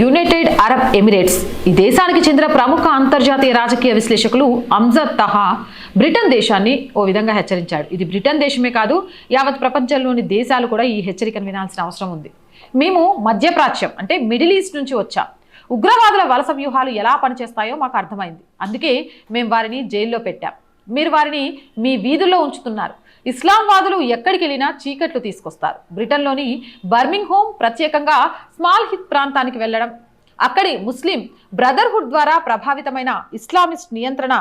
United Arab Emirates. ఈ దేశానికి చెందిన ప్రముఖ అంతర్జాతీయ రాజకీయ విశ్లేషకులు అంజద్ తహా బ్రిటన్ దేశాన్ని ఓ విధంగా హెచ్చరించాడు. ఇది బ్రిటన్ దేశమే కాదు యావత్ ప్రపంచంలోని దేశాలు కూడా ఈ హెచ్చరికను వినాల్సిన అవసరం ఉంది. మేము మధ్యప్రాచ్యం అంటే మిడిల్ ఈస్ట్ నుంచి వచ్చాం. ఉగ్రవాదుల వలస వ్యూహాలు ఎలా పనిచేస్తాయో మాకు అర్థమైంది. అందుకే మేము వారిని జైల్లో పెట్టాం. మీరు వారిని మీ వీధుల్లో ఉంచుతున్నారు. ఇస్లాంవాదులు ఎక్కడికి వెళ్ళినా చీకట్లు తీసుకొస్తారు. బ్రిటన్లోని బర్మింగ్ హోమ్ ప్రత్యేకంగా స్మాల్ హిత్ ప్రాంతానికి వెళ్ళడం అక్కడి ముస్లిం బ్రదర్హుడ్ ద్వారా ప్రభావితమైన ఇస్లామిస్ట్ నియంత్రణ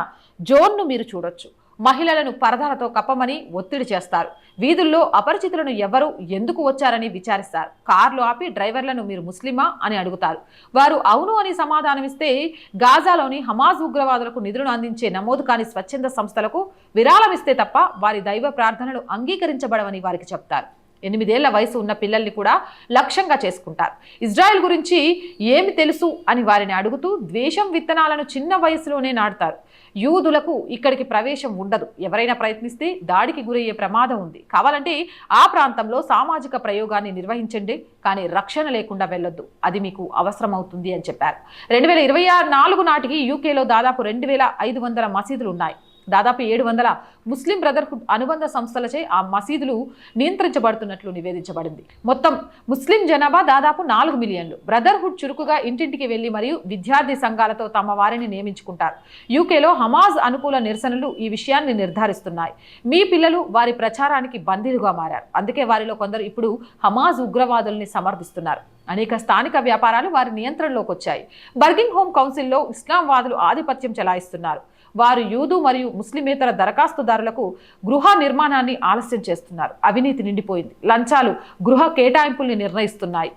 జోన్ను మీరు చూడొచ్చు. మహిళలను పరదాలతో కప్పమని ఒత్తిడి చేస్తారు. వీధుల్లో అపరిచితులను ఎవరు ఎందుకు వచ్చారని విచారిస్తారు. కార్లు ఆపి డ్రైవర్లను మీరు ముస్లిమా అని అడుగుతారు. వారు అవును అని సమాధానమిస్తే గాజాలోని హమాజ్ ఉగ్రవాదులకు నిధులను అందించే నమోదు కాని స్వచ్ఛంద సంస్థలకు విరాళమిస్తే తప్ప వారి దైవ ప్రార్థనలు అంగీకరించబడవని వారికి చెప్తారు. ఎనిమిదేళ్ళ వయసు ఉన్న పిల్లల్ని కూడా లక్ష్యంగా చేసుకుంటారు. ఇజ్రాయెల్ గురించి ఏమి తెలుసు అని వారిని అడుగుతూ ద్వేషం విత్తనాలను చిన్న వయసులోనే నాటుతారు. యూదులకు ఇక్కడికి ప్రవేశం ఉండదు. ఎవరైనా ప్రయత్నిస్తే దాడికి గురయ్యే ప్రమాదం ఉంది. కావాలంటే ఆ ప్రాంతంలో సామాజిక ప్రయోగాన్ని నిర్వహించండి కానీ రక్షణ లేకుండా వెళ్ళొద్దు. అది మీకు అవసరమవుతుంది అని చెప్పారు. రెండు వేల ఇరవై ఆరు నాలుగు నాటికి యూకేలో దాదాపు రెండు వేల ఐదు వందల మసీదులు ఉన్నాయి. దాదాపు ఏడు వందల ముస్లిం బ్రదర్హుడ్ అనుబంధ సంస్థలచే ఆ మసీదులు నియంత్రించబడుతున్నట్లు నివేదించబడింది. మొత్తం ముస్లిం జనాభా దాదాపు నాలుగు మిలియన్లు. బ్రదర్హుడ్ చురుకుగా ఇంటింటికి వెళ్ళి మరియు విద్యార్థి సంఘాలతో తమ వారిని నియమించుకుంటారు. యూకేలో హమాజ్ అనుకూల నిరసనలు ఈ విషయాన్ని నిర్ధారిస్తున్నాయి. మీ పిల్లలు వారి ప్రచారానికి బందీలుగా మారారు. అందుకే వారిలో కొందరు ఇప్పుడు హమాజ్ ఉగ్రవాదుల్ని సమర్థిస్తున్నారు. అనేక స్థానిక వ్యాపారాలు వారి నియంత్రణలోకి వచ్చాయి. బర్గింగ్ హోమ్ కౌన్సిల్లో ఇస్లాం వాదులు ఆధిపత్యం చెలాయిస్తున్నారు. వారు యూదు మరియు ముస్లిమేతర దరఖాస్తుదారులకు గృహ నిర్మాణాన్ని ఆలస్యం చేస్తున్నారు. అవినీతి నిండిపోయింది. లంచాలు గృహ కేటాయింపుల్ని నిర్ణయిస్తున్నాయి.